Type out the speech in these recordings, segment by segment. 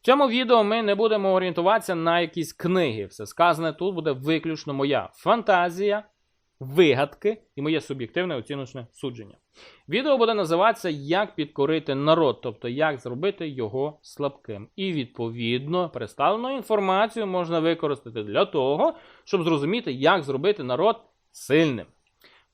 В цьому відео ми не будемо орієнтуватися на якісь книги. Все сказане тут буде виключно моя фантазія, вигадки і моє суб'єктивне оціночне судження. Відео буде називатися Як підкорити народ, тобто як зробити його слабким. І відповідно представлену інформацію можна використати для того, щоб зрозуміти, як зробити народ сильним.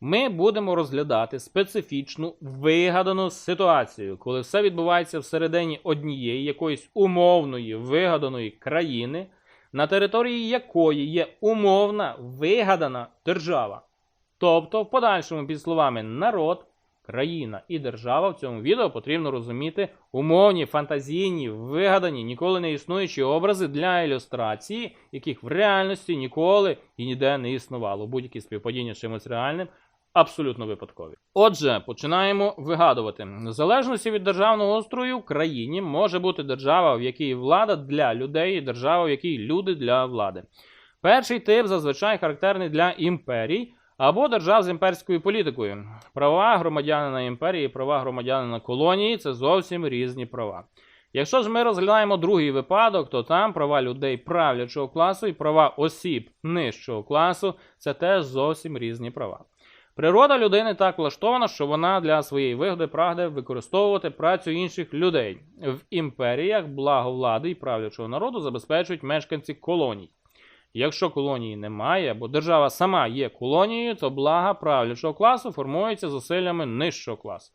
Ми будемо розглядати специфічну вигадану ситуацію, коли все відбувається всередині однієї якоїсь умовної вигаданої країни, на території якої є умовна вигадана держава. Тобто, в подальшому під словами народ, країна і держава в цьому відео потрібно розуміти умовні, фантазійні, вигадані, ніколи не існуючі образи для ілюстрації, яких в реальності ніколи і ніде не існувало. Будь-які співпадіння з чимось реальним абсолютно випадкові. Отже, починаємо вигадувати. В залежності від державного устрою в країні може бути держава, в якій влада для людей, і держава, в якій люди для влади. Перший тип зазвичай характерний для імперій або держав з імперською політикою. Права громадянина імперії і права громадянина колонії це зовсім різні права. Якщо ж ми розглядаємо другий випадок, то там права людей правлячого класу і права осіб нижчого класу це теж зовсім різні права. Природа людини так влаштована, що вона для своєї вигоди прагне використовувати працю інших людей. В імперіях благо влади і правлячого народу забезпечують мешканці колоній. Якщо колонії немає, або держава сама є колонією, то блага правлячого класу формуються зусиллями нижчого класу.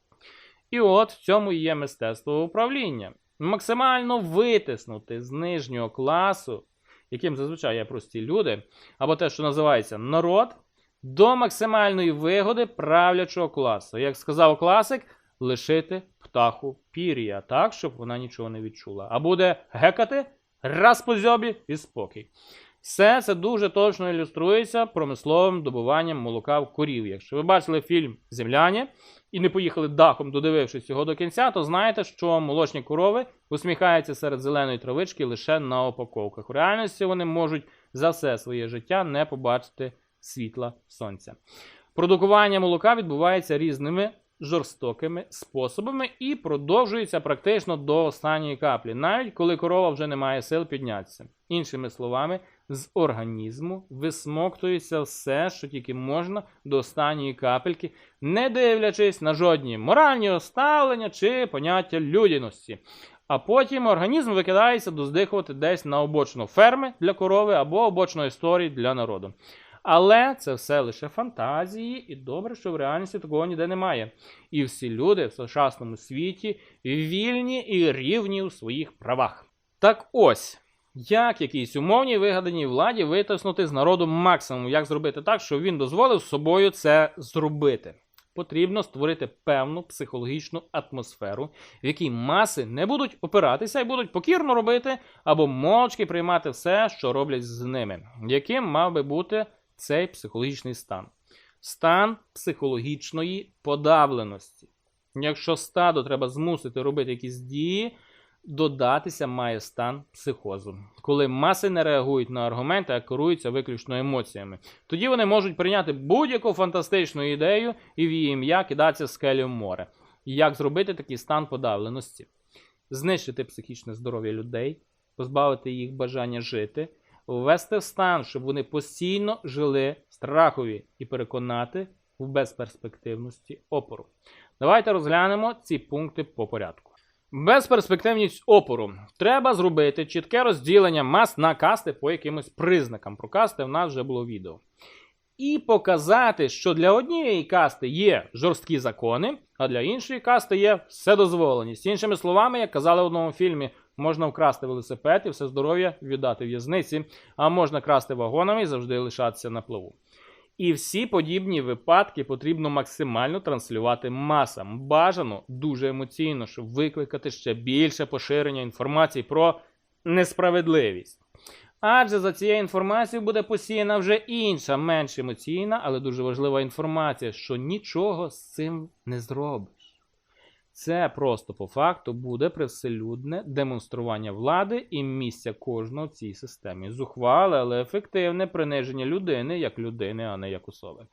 І от в цьому і є мистецтво управління. Максимально витиснути з нижнього класу, яким зазвичай є прості люди, або те, що називається народ, до максимальної вигоди правлячого класу. Як сказав класик, лишити птаху пір'я, так, щоб вона нічого не відчула. А буде гекати раз по зьобі і спокій. Все це дуже точно ілюструється промисловим добуванням молока в корів. Якщо ви бачили фільм Земляні і не поїхали дахом, додивившись його до кінця, то знаєте, що молочні корови усміхаються серед зеленої травички лише на упаковках. У реальності вони можуть за все своє життя не побачити світла сонця. Продукування молока відбувається різними жорстокими способами і продовжується практично до останньої каплі, навіть коли корова вже не має сил піднятися. Іншими словами, з організму висмоктується все, що тільки можна до останньої капельки, не дивлячись на жодні моральні оставлення чи поняття людяності. А потім організм викидається доздихувати десь на обочину ферми для корови або обочину історії для народу. Але це все лише фантазії, і добре, що в реальності такого ніде немає. І всі люди в сучасному світі вільні і рівні у своїх правах. Так ось. Як якійсь умовній вигаданій владі витиснути з народу максимум, як зробити так, щоб він дозволив собою це зробити? Потрібно створити певну психологічну атмосферу, в якій маси не будуть опиратися і будуть покірно робити або мовчки приймати все, що роблять з ними. Яким мав би бути цей психологічний стан? Стан психологічної подавленості. Якщо стадо треба змусити робити якісь дії, додатися має стан психозу, коли маси не реагують на аргументи, а керуються виключно емоціями. Тоді вони можуть прийняти будь-яку фантастичну ідею і в її ім'я кидатися скелю в море. Як зробити такий стан подавленості? Знищити психічне здоров'я людей, позбавити їх бажання жити, ввести в стан, щоб вони постійно жили страхові і переконати в безперспективності опору. Давайте розглянемо ці пункти по порядку. Безперспективність опору. Треба зробити чітке розділення мас на касти по якимось признакам. Про касти в нас вже було відео. І показати, що для однієї касти є жорсткі закони, а для іншої касти є вседозволеність. Іншими словами, як казали в одному фільмі, можна вкрасти велосипед і все здоров'я віддати в'язниці, а можна красти вагонами і завжди лишатися на плаву. І всі подібні випадки потрібно максимально транслювати масам. Бажано дуже емоційно, щоб викликати ще більше поширення інформації про несправедливість. Адже за цією інформацією буде посіяна вже інша, менш емоційна, але дуже важлива інформація, що нічого з цим не зробиш. Це просто по факту буде привселюдне демонстрування влади і місця кожного в цій системі. Зухвале, але ефективне приниження людини як людини, а не як особи.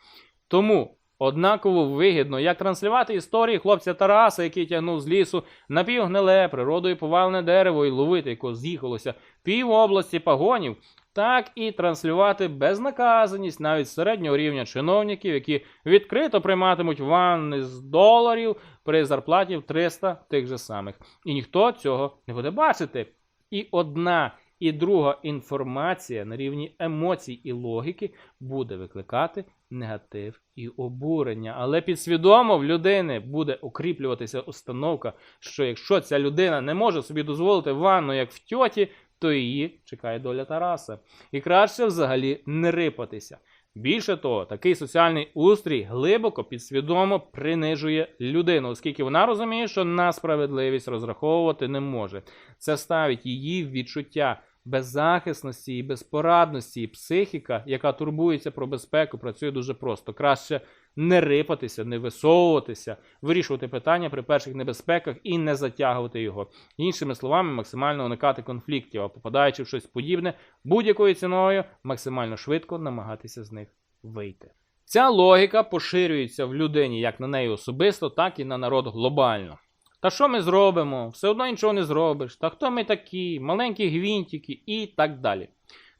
Тому однаково вигідно, як транслювати історії хлопця Тараса, який тягнув з лісу напівгниле, природою повалене дерево і ловити, яко з'їхалося пів області пагонів, так і транслювати безнаказаність навіть середнього рівня чиновників, які відкрито прийматимуть ванни з доларів при зарплаті в 300 тих же самих. І ніхто цього не буде бачити. І одна і друга інформація на рівні емоцій і логіки буде викликати негатив і обурення. Але підсвідомо в людини буде укріплюватися установка, що якщо ця людина не може собі дозволити ванну, як в тьоті, то її чекає доля Тараса. І краще взагалі не рипатися. Більше того, такий соціальний устрій глибоко підсвідомо принижує людину, оскільки вона розуміє, що на справедливість розраховувати не може. Це ставить її в відчуття беззахисності і безпорадності, і психіка, яка турбується про безпеку, працює дуже просто. Краще не рипатися, не висовуватися, вирішувати питання при перших небезпеках і не затягувати його. Іншими словами, максимально уникати конфліктів, а попадаючи в щось подібне, будь-якою ціною максимально швидко намагатися з них вийти. Ця логіка поширюється в людині як на неї особисто, так і на народ глобально. Та що ми зробимо? Все одно нічого не зробиш. Та хто ми такі? Маленькі гвинтики і так далі.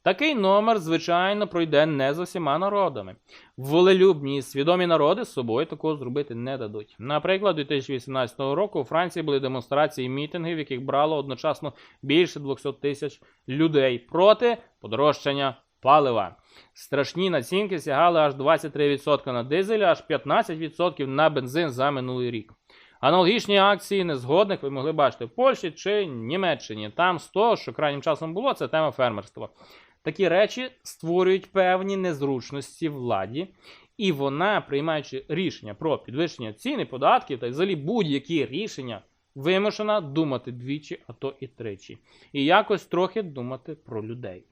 Такий номер, звичайно, пройде не з усіма народами. Волелюбні і свідомі народи з собою такого зробити не дадуть. Наприклад, 2018 року у Франції були демонстрації і мітинги, в яких брало одночасно більше 200 тисяч людей проти подорожчання палива. Страшні націнки сягали аж 23% на дизель, аж 15% на бензин за минулий рік. Аналогічні акції незгодних ви могли бачити в Польщі чи Німеччині. Там з того, що крайнім часом було, це тема фермерства. Такі речі створюють певні незручності владі, і вона, приймаючи рішення про підвищення ціни, податків та взагалі будь-які рішення, вимушена думати двічі, а то і тричі, і якось трохи думати про людей.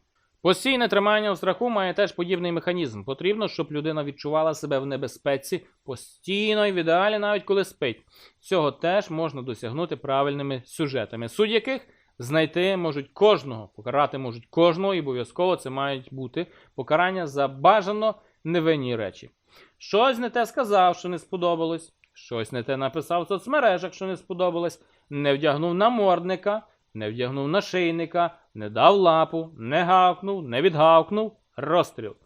Постійне тримання в страху має теж подібний механізм. Потрібно, щоб людина відчувала себе в небезпеці постійно і в ідеалі, навіть коли спить. Цього теж можна досягнути правильними сюжетами, суть яких знайти можуть кожного, покарати можуть кожного, і обов'язково це мають бути покарання за бажано невинні речі. Щось не те сказав, що не сподобалось, щось не те написав в соцмережах, що не сподобалось, не вдягнув намордника, не вдягнув нашийника, не дав лапу, не гавкнув, не відгавкнув, розстріл.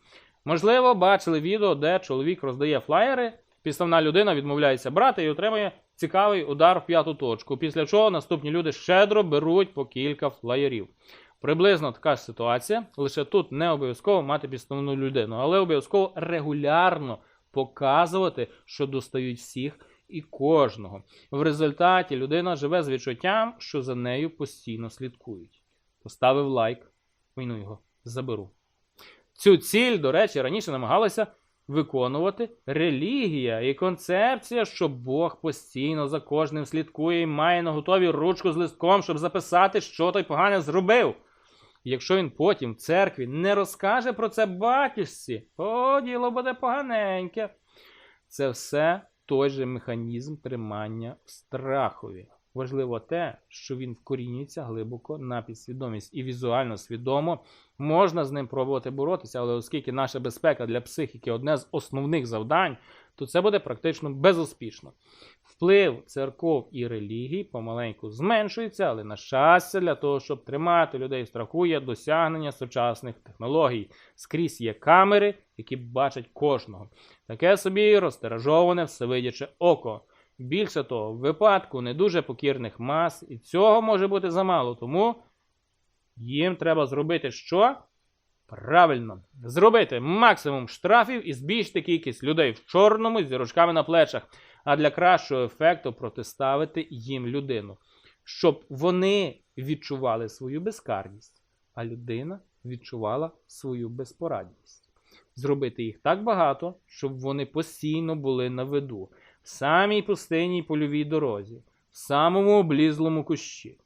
Можливо, бачили відео, де чоловік роздає флаєри, підставна людина відмовляється брати і отримує цікавий удар в п'яту точку, після чого наступні люди щедро беруть по кілька флаєрів. Приблизно така ж ситуація, лише тут не обов'язково мати підставну людину, але обов'язково регулярно показувати, що достають всіх і кожного. В результаті людина живе з відчуттям, що за нею постійно слідкують. Поставив лайк, війну його заберу. Цю ціль, до речі, раніше намагалася виконувати релігія і концепція, що Бог постійно за кожним слідкує і має на готові ручку з листком, щоб записати, що той погане зробив. Якщо він потім в церкві не розкаже про це батюшці, то діло буде поганеньке. Це все той же механізм тримання в страхові. Важливо те, що він вкорінюється глибоко на підсвідомість і візуально свідомо можна з ним пробувати боротися, але оскільки наша безпека для психіки одне з основних завдань, то це буде практично безуспішно. Вплив церков і релігій помаленьку зменшується, але на щастя, для того, щоб тримати людей в страху, є досягнення сучасних технологій. Скрізь є камери, які бачать кожного. Таке собі розтиражоване всевидяче око. Більше того, в випадку не дуже покірних мас, і цього може бути замало, тому їм треба зробити що? Правильно, зробити максимум штрафів і збільшити кількість людей в чорному з зірочками на плечах, а для кращого ефекту протиставити їм людину, щоб вони відчували свою безкарність, а людина відчувала свою безпорадність. Зробити їх так багато, щоб вони постійно були на виду, самій пустинній польовій дорозі, в самому облізлому кущі.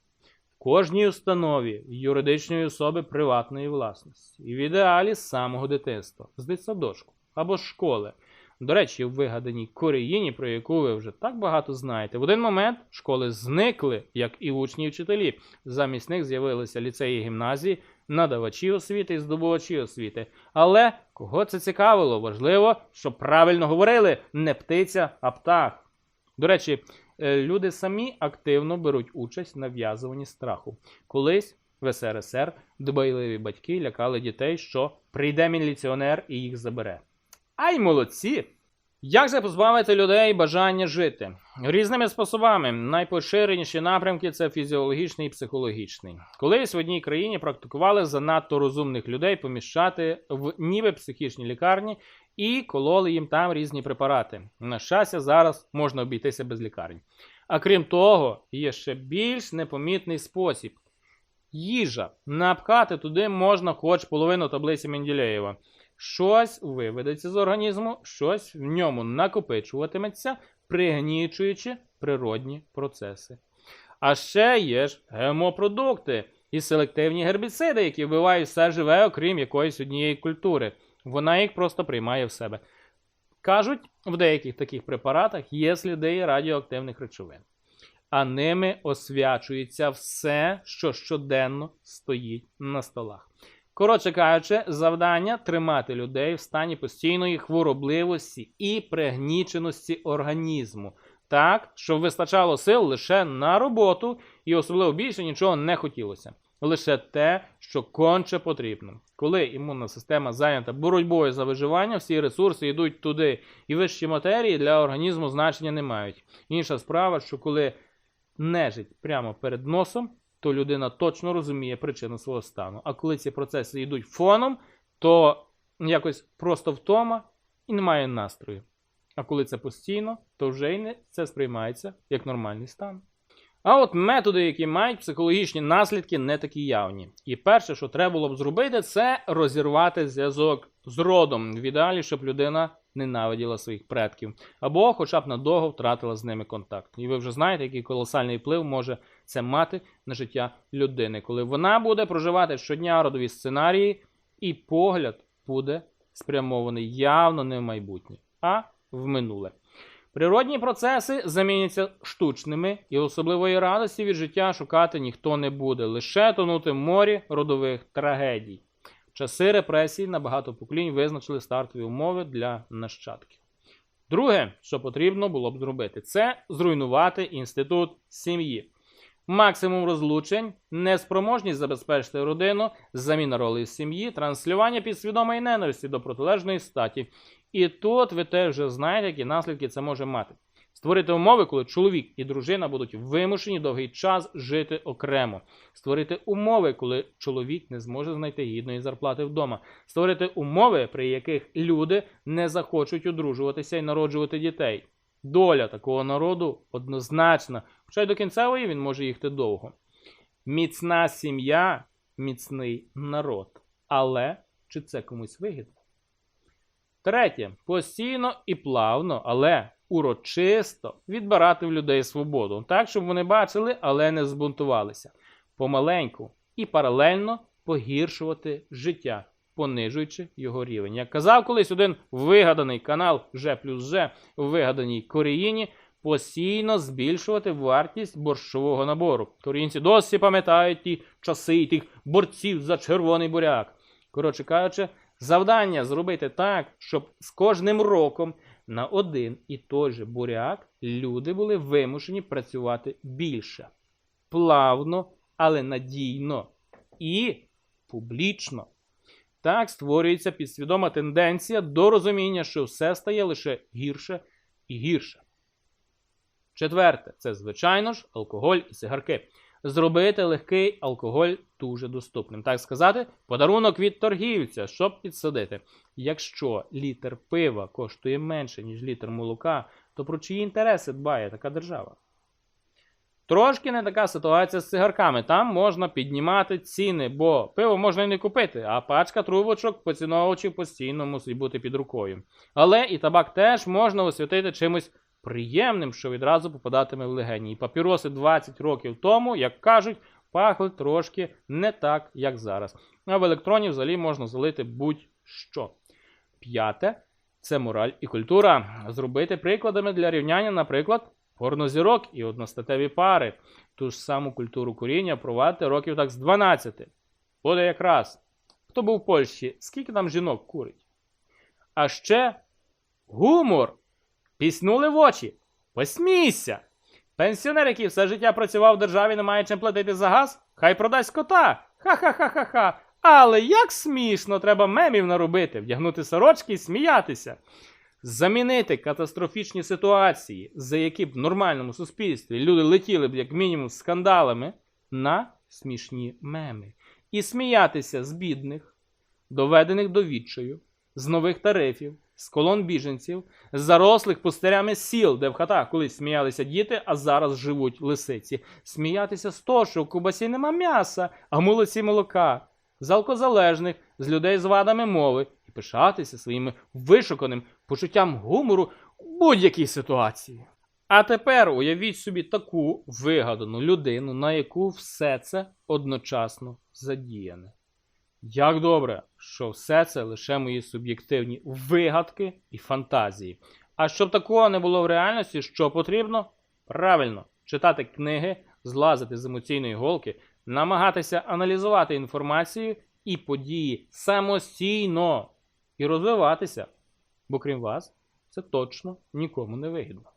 В кожній установі юридичної особи приватної власності, і в ідеалі самого дитинства, з дитсадочку або школи, До речі, в вигаданій Кореїні, про яку ви вже так багато знаєте, в один момент школи зникли, як і учні і вчителі. Замість них з'явилися ліцеї і гімназії, надавачі освіти і здобувачі освіти. Але кого це цікавило? Важливо, щоб правильно говорили не птиця, а птах. До речі, е, люди самі активно беруть участь в нав'язуванні страху. Колись в СРСР дбайливі батьки лякали дітей, що прийде міліціонер і їх забере. Ай, молодці! Як же позбавити людей бажання жити? Різними способами. Найпоширеніші напрямки це фізіологічний і психологічний. Колись в одній країні практикували занадто розумних людей поміщати в ніби психічні лікарні і кололи їм там різні препарати. На щастя, зараз можна обійтися без лікарень. А крім того, є ще більш непомітний спосіб. Їжа. Напхати туди можна хоч половину таблиці Менділеєва. Щось виведеться з організму, щось в ньому накопичуватиметься, пригнічуючи природні процеси. А ще є ж гемопродукти і селективні гербіциди, які вбивають все живе, окрім якоїсь однієї культури. Вона їх просто приймає в себе. Кажуть, в деяких таких препаратах є сліди радіоактивних речовин, а ними освячується все, що щоденно стоїть на столах. Коротше кажучи, завдання тримати людей в стані постійної хворобливості і пригніченості організму, так, щоб вистачало сил лише на роботу, і особливо більше нічого не хотілося. Лише те, що конче потрібно. Коли імунна система зайнята боротьбою за виживання, всі ресурси йдуть туди, і вищі матерії для організму значення не мають. Інша справа, що коли нежить прямо перед носом, то людина точно розуміє причину свого стану. А коли ці процеси йдуть фоном, то якось просто втома і немає настрою. А коли це постійно, то вже й не це сприймається як нормальний стан. А от методи, які мають психологічні наслідки, не такі явні. І перше, що треба було б зробити, це розірвати зв'язок з родом. В ідеалі, щоб людина ненавиділа своїх предків, або хоча б надовго втратила з ними контакт. І ви вже знаєте, який колосальний вплив може це мати на життя людини, коли вона буде проживати щодня родові сценарії, і погляд буде спрямований явно не в майбутнє, а в минуле. Природні процеси заміняться штучними, і особливої радості від життя шукати ніхто не буде, лише тонути в морі родових трагедій. Часи репресій на багато поколінь визначили стартові умови для нащадків. Друге, що потрібно було б зробити, це зруйнувати інститут сім'ї. Максимум розлучень, неспроможність забезпечити родину, заміна ролей сім'ї, транслювання підсвідомої ненависті до протилежної статі. І тут ви теж вже знаєте, які наслідки це може мати. Створити умови, коли чоловік і дружина будуть вимушені довгий час жити окремо. Створити умови, коли чоловік не зможе знайти гідної зарплати вдома. Створити умови, при яких люди не захочуть одружуватися і народжувати дітей. Доля такого народу однозначна, хоча й до кінцевої він може їхати довго. Міцна сім'я, міцний народ. Але чи це комусь вигідно? Третє. Постійно і плавно, але урочисто відбирати в людей свободу, так, щоб вони бачили, але не збунтувалися. Помаленьку і паралельно погіршувати життя, понижуючи його рівень. Як казав колись один вигаданий канал Ж плюс Ж у вигаданій Кореїні, постійно збільшувати вартість борщового набору. Корінці досі пам'ятають ті часи і тих борців за червоний буряк. Коротше кажучи, завдання зробити так, щоб з кожним роком на один і той же буряк люди були вимушені працювати більше. Плавно, але надійно і публічно. Так створюється підсвідома тенденція до розуміння, що все стає лише гірше і гірше. Четверте, це, звичайно ж, алкоголь і цигарки. Зробити легкий алкоголь дуже доступним. Так сказати, подарунок від торгівця, щоб підсадити. Якщо літр пива коштує менше, ніж літр молока, то про чиї інтереси дбає така держава? Трошки не така ситуація з цигарками. Там можна піднімати ціни, бо пиво можна і не купити, а пачка трубочок поціновувачів постійно мусить бути під рукою. Але і табак теж можна освятити чимось приємним, що відразу попадатиме в легені. І папіроси 20 років тому, як кажуть, пахли трошки не так, як зараз. А в електроні взагалі можна залити будь-що. П'яте це мораль і культура. Зробити прикладами для рівняння, наприклад, порнозірок і одностатеві пари. Ту ж саму культуру куріння провадити років так з 12. Буде якраз. Хто був в Польщі, скільки там жінок курить? А ще гумор. Піснули в очі. Посмійся. Пенсіонер, який все життя працював в державі, не має чим платити за газ, хай продасть кота. Ха-ха-ха-ха-ха. Але як смішно, треба мемів наробити, вдягнути сорочки і сміятися. Замінити катастрофічні ситуації, за які б в нормальному суспільстві люди летіли б як мінімум скандалами, на смішні меми. І сміятися з бідних, доведених до відчаю, з нових тарифів, з колон біженців, з зарослих пустирями сіл, де в хатах колись сміялися діти, а зараз живуть лисиці. Сміятися з того, що в кубасі нема м'яса, а в молоці молока, з алкозалежних, з людей з вадами мови, пишатися своїм вишуканим почуттям гумору у будь-якій ситуації. А тепер уявіть собі таку вигадану людину, на яку все це одночасно задіяне. Як добре, що все це лише мої суб'єктивні вигадки і фантазії. А щоб такого не було в реальності, що потрібно? Правильно, читати книги, злазити з емоційної голки, намагатися аналізувати інформацію і події самостійно і розвиватися. Бо крім вас, це точно нікому не вигідно.